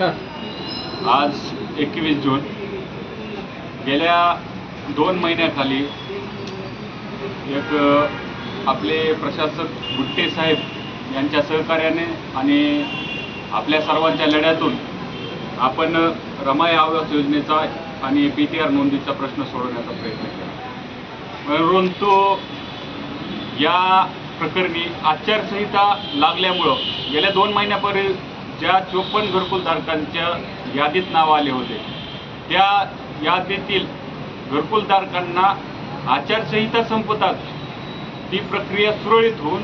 आज एकवीस जून. गेल्या दोन महिन्याखाली एक आपले प्रशासक गुट्टे साहेब यांच्या सहकार्याने आणि आपल्या सर्वांच्या लढ्यातून आपण रमाई आवास योजनेचा आणि पी टी आर नोंदीचा प्रश्न सोडवण्याचा प्रयत्न केला. परंतु या प्रकरणी आचारसंहिता लागल्यामुळं गेल्या दोन महिन्यापर्यंत ज्या चोपन्न घरकुलधारकांच्या यादीत नाव आले होते त्या यादीतील घरकुलधारकांना आचारसंहिता संपतात ती प्रक्रिया सुरळीत होऊन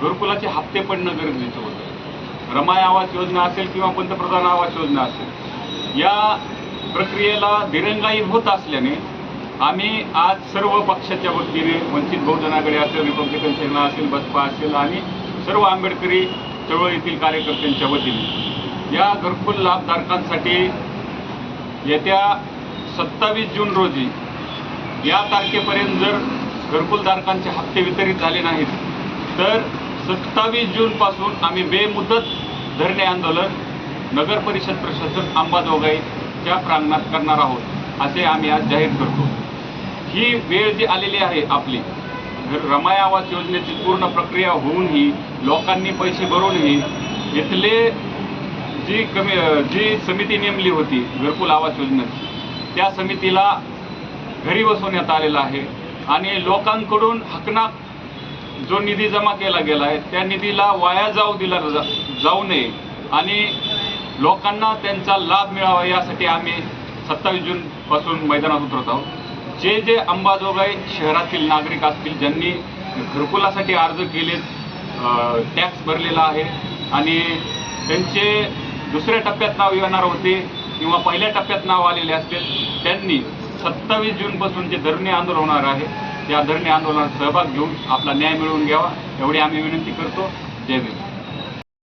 घरकुलाचे हप्ते पडणं गरजेचं होतं. रमाय आवास योजना असेल किंवा पंतप्रधान आवास योजना असेल या प्रक्रियेला दिरंगाई होत असल्याने आम्ही आज सर्व पक्षाच्या वतीने वंचित बहुजन आघाडी असेल रिपब्लिकन सेना असेल बसपा असेल आणि सर्व आंबेडकरी चळवळीतील कार्यकर्त्यांच्या वतीने. या घरकुल लाभधारकांसाठी येत्या सत्तावीस जून रोजी या तारखेपर्यंत जर घरकुलधारकांचे हप्ते वितरित झाले नाहीत तर सत्तावीस जूनपासून आम्ही बेमुदत धरणे आंदोलन नगर परिषद प्रशासक अंबाजोगाईच्या प्रांगणात करणार आहोत असे आम्ही आज जाहीर करतो. ही वेळ जी आलेली आहे आपली रमाय आवास योजनेची पूर्ण प्रक्रिया होऊनही लोकांनी पैसे भरूनही इथले जी कमी जी समिती नेमली होती घरकुल आवास योजनेची त्या समितीला घरी बसवण्यात आलेला आहे. आणि लोकांकडून हकनाक जो निधी जमा केला गेला आहे त्या निधीला वाया जाऊ दिला जा- जाऊ नये. आणि लोकांना त्यांचा लाभ मिळावा यासाठी आम्ही सत्तावीस जूनपासून मैदानात उतरत आहोत. जे जे अंबाजोगाई शहरातील नागरिक असतील ज्यांनी घरकुलासाठी अर्ज केलेत टॅक्स भरलेला आहे आणि त्यांचे दुसऱ्या टप्प्यात नाव येणार होते किंवा पहिल्या टप्प्यात नाव आलेले असतील त्यांनी सत्तावीस जूनपासून जे धरणे आंदोलन होणार आहे त्या धरणे आंदोलनात सहभाग घेऊन आपला न्याय मिळवून घ्यावा एवढी आम्ही विनंती करतो. जय भीम.